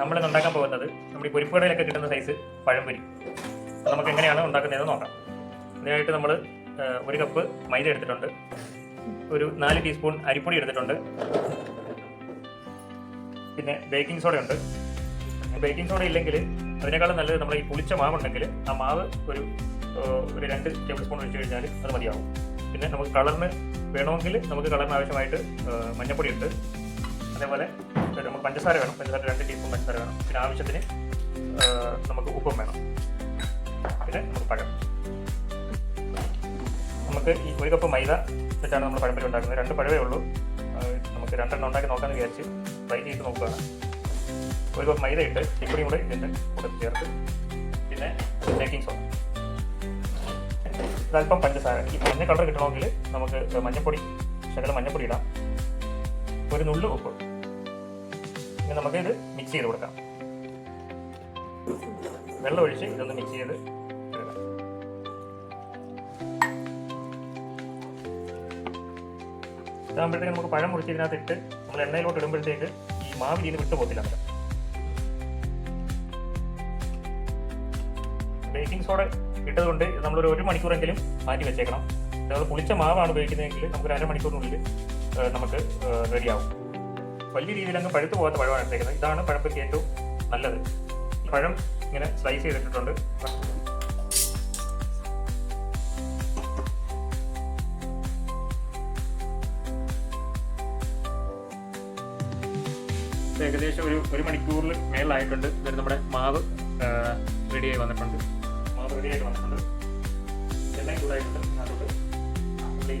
നമ്മളിന്ന് ഉണ്ടാക്കാൻ പോകുന്നത് നമ്മുടെ പൊരിപ്പുകടയിലൊക്കെ കിട്ടുന്ന സൈസ് പഴംപൊരി. നമുക്ക് എങ്ങനെയാണ് ഉണ്ടാക്കുന്നതെന്ന് നോക്കാം. അതിനായിട്ട് നമ്മൾ ഒരു കപ്പ് മൈദ എടുത്തിട്ടുണ്ട്. ഒരു നാല് ടീസ്പൂൺ അരിപ്പൊടി എടുത്തിട്ടുണ്ട്. പിന്നെ ബേക്കിംഗ് സോഡ ഉണ്ട്. ബേക്കിംഗ് സോഡ ഇല്ലെങ്കിൽ അതിനേക്കാളും നല്ലത് നമ്മൾ ഈ പുളിച്ച മാവുണ്ടെങ്കിൽ ആ മാവ് ഒരു ഒരു രണ്ട് ടേബിൾ സ്പൂൺ ഒഴിച്ച് കഴിഞ്ഞാൽ അത് മതിയാവും. പിന്നെ നമുക്ക് കളറിന് വേണമെങ്കിൽ നമുക്ക് കളറിന് ആവശ്യമായിട്ട് മഞ്ഞപ്പൊടി ഉണ്ട് അതേപോലെ നമുക്ക് പഞ്ചസാര വേണം. പഞ്ചസാര രണ്ട് ടീസ്പൂൺ പഞ്ചസാര വേണം. പിന്നെ ആവശ്യത്തിന് നമുക്ക് ഉപ്പും വേണം. പിന്നെ നമുക്ക് പഴം. നമുക്ക് ഈ ഒരു കപ്പ് മൈദ വെച്ചാണ് നമ്മൾ പഴംപരി ഉണ്ടാക്കുന്നത്. രണ്ട് പഴമേ ഉള്ളൂ. നമുക്ക് രണ്ടെണ്ണം ഉണ്ടാക്കി നോക്കാമെന്ന് വിചാരിച്ച് ട്രൈ ചെയ്ത് നോക്കുകയാണ്. ഒരു കപ്പ് മൈദ ഇട്ട് ഇപ്പോഴും കൂടെ ഇതിന്റെ കൂടെ ചേർത്ത് പിന്നെ ബേക്കിംഗ് സോഡ ഇതല്പം പഞ്ചസാര. ഈ മഞ്ഞ കളർ കിട്ടണമെങ്കിൽ നമുക്ക് മഞ്ഞപ്പൊടി ശകലം മഞ്ഞപ്പൊടി ഇടാം. ഒരു നുള്ളു ഉപ്പ്. ഇനി നമുക്ക് ഇത് മിക്സ് ചെയ്ത് കൊടുക്കാം. വെള്ളം ഒഴിച്ച് ഇതൊന്ന് മിക്സ് ചെയ്ത് ഇതാകുമ്പോഴത്തേക്ക് നമുക്ക് പഴം മുറിച്ച് ഇതിനകത്ത് ഇട്ട് നമ്മൾ എണ്ണയിലോട്ട് ഇടുമ്പോഴത്തേക്ക് ഈ മാവ് ഇതിന് വിട്ടു പോകത്തില്ല നമുക്ക് ബേക്കിംഗ് സോഡ ഇട്ടതുകൊണ്ട് നമ്മളൊരു ഒരു മണിക്കൂറെങ്കിലും മാറ്റി വെച്ചേക്കണം. നമ്മൾ പുളിച്ച മാവാണ് ഉപയോഗിക്കുന്നതെങ്കിൽ നമുക്കൊരു അരമണിക്കൂറിനുള്ളിൽ ഏഹ്, നമുക്ക് റെഡിയാവും വലിയ അങ്ങ് പഴുത്തു പോകാത്ത പഴമാണ് എടുത്തേക്കുന്നത്. ഇതാണ് പഴപ്പൊക്കെ ഏറ്റവും നല്ലത്. പഴം ഇങ്ങനെ സ്ലൈസ് ചെയ്തിട്ടുണ്ട് ഏകദേശം ഒരു ഒരു മണിക്കൂറിൽ മേളിലായിട്ടുണ്ട്. ഇതൊരു നമ്മുടെ മാവ് റെഡിയായി വന്നിട്ടുണ്ട്. മാവ് റെഡി ആയിട്ട് വന്നിട്ടുണ്ട്. എല്ലാം ചൂടായിട്ടുണ്ട്. അതിനകത്തോട്ട് നമ്മൾ ഈ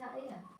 Ra!